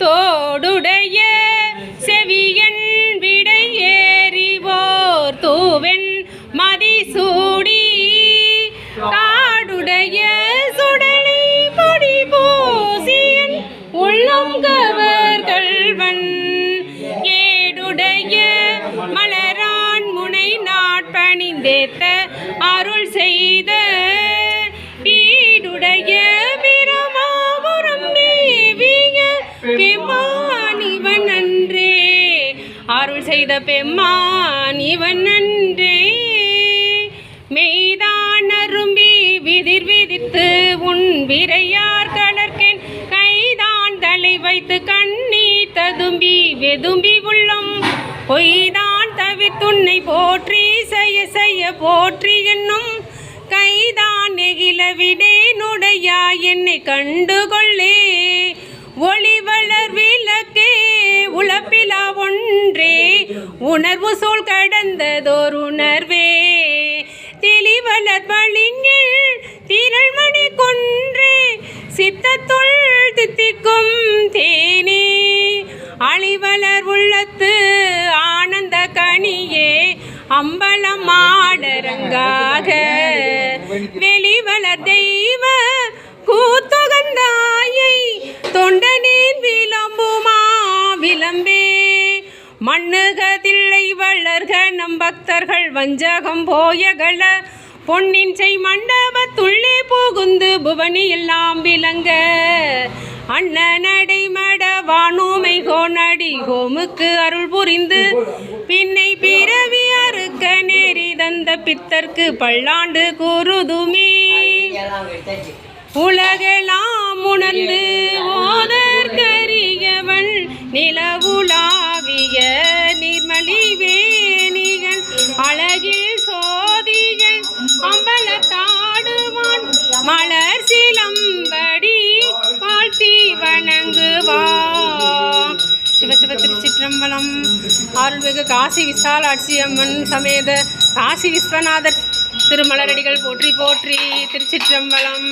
தோடுடைய செவியன் விடை ஏறிவோர் தூவென் மதிசூடி. காடுடைய சுடலை பொடி பூசியன் உள்ளம் கவர் கள்வன் ஏடுடைய மலரான் முனை நாட்பணிந்தேத்த அருள் செய்த ஈடுடைய அருள் செய்த பெம்மான் இவன் நன்றே. மெய்தான் அரும்பி விதிர் விதித்து உன் விரையார் கணர்கேன் கைதான் தலை வைத்து கண்ணீர் ததும்பி வெதும்பி உள்ளம். பொய்தான் தவித்துன்னை போற்றி செய்ய செய்ய போற்றி என்னும். கைதான் நெகிழ விடேனுடையா என்னை கண்டுகொள்ளே. ஒன்றே உணர்வு சூழ் கடந்ததோர் உணர்வே. தெளிவளர் பளிங்கில் திரள்மணி கொன்றே சித்தத்துள் தித்திக்கும் தேனே. அழிவலர் உள்ளத்து ஆனந்த கனியே அம்பலம் ஆடரங்காக. வெளிவளர் தெய்வ கூத்துகந்தாயை தொண்டனின் விளம்புமா விளம்பே மண்ணுகதில்லை வளர்க நம் பக்தர்கள் வஞ்சகம் போயகள பொன்னின் செய் மண்டபத்துள்ளே புகுந்து புவனி எல்லாம் விளங்க. அண்ண மட வானூமை கோனடி கோமுக்கு அருள் புரிந்து. பின்னை பிறவி அறுக்க நேரி தந்த பித்தர்க்கு பல்லாண்டு கூறுதுமே. உலகெல்லாம் உணர்ந்து ஓதற்கரியவள் நிலவுலாவிய மலர் சிலம்படி வாழ்த்தி வணங்குவான் சிவசிவ திருச்சிற்றம்பலம். அருள்மிகு காசி விசாலாட்சி அம்மன் சமேத காசி விஸ்வநாதர் திருமலரடிகள் போற்றி போற்றி திருச்சிற்றம்பலம்.